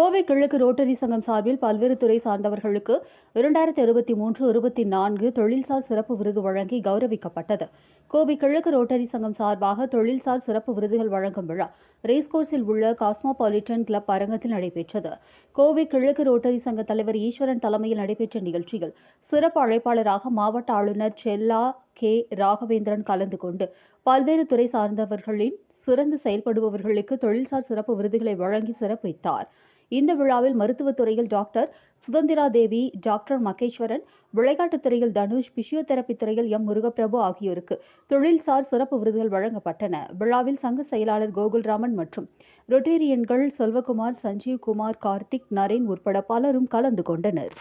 கோவை கிழக்கு ரோட்டரி சங்கம் சார்பில் பல்வேறு துறை சார்ந்தவர்களுக்கு இரண்டாயிரத்தி இருபத்தி மூன்று இருபத்தி நான்கு தொழில்சார் சிறப்பு விருது வழங்கி கௌரவிக்கப்பட்டது. கோவை கிழக்கு ரோட்டரி சங்கம் சார்பாக தொழில்சார் சிறப்பு விருதுகள் வழங்கும் விழா ரேஸ்கோர்ஸில் உள்ள காஸ்மோபாலிட்டன் கிளப் அரங்கத்தில் நடைபெற்றது. கோவை கிழக்கு ரோட்டரி சங்க தலைவர் ஈஸ்வரன் தலைமையில் நடைபெற்ற நிகழ்ச்சியில் சிறப்பு அழைப்பாளராக மாவட்ட ஆளுநர் செல்லா கே. ராகவேந்திரன் கலந்து கொண்டு பல்வேறு துறை சார்ந்தவர்களின் சிறந்து செயல்படுபவர்களுக்கு தொழில்சார் சிறப்பு விருதுகளை வழங்கி சிறப்பித்தார். இந்த விழாவில் மருத்துவத்துறையில் டாக்டர் சுதந்திரா தேவி டாக்டர் மகேஸ்வரன் விளையாட்டுத் துறையில் தனுஷ் பிசியோதெரபி துறையில் எம். முருகப்பிரபு ஆகியோருக்கு தொழில்சார் சிறப்பு விருதுகள் வழங்கப்பட்டன. விழாவில் சங்க செயலாளர் கோகுல்ராமன் மற்றும் ரொட்டேரியன்கள் செல்வகுமார் சஞ்சீவ் குமார் கார்த்திக் நரேன் உட்பட பலரும் கலந்து கொண்டனர்.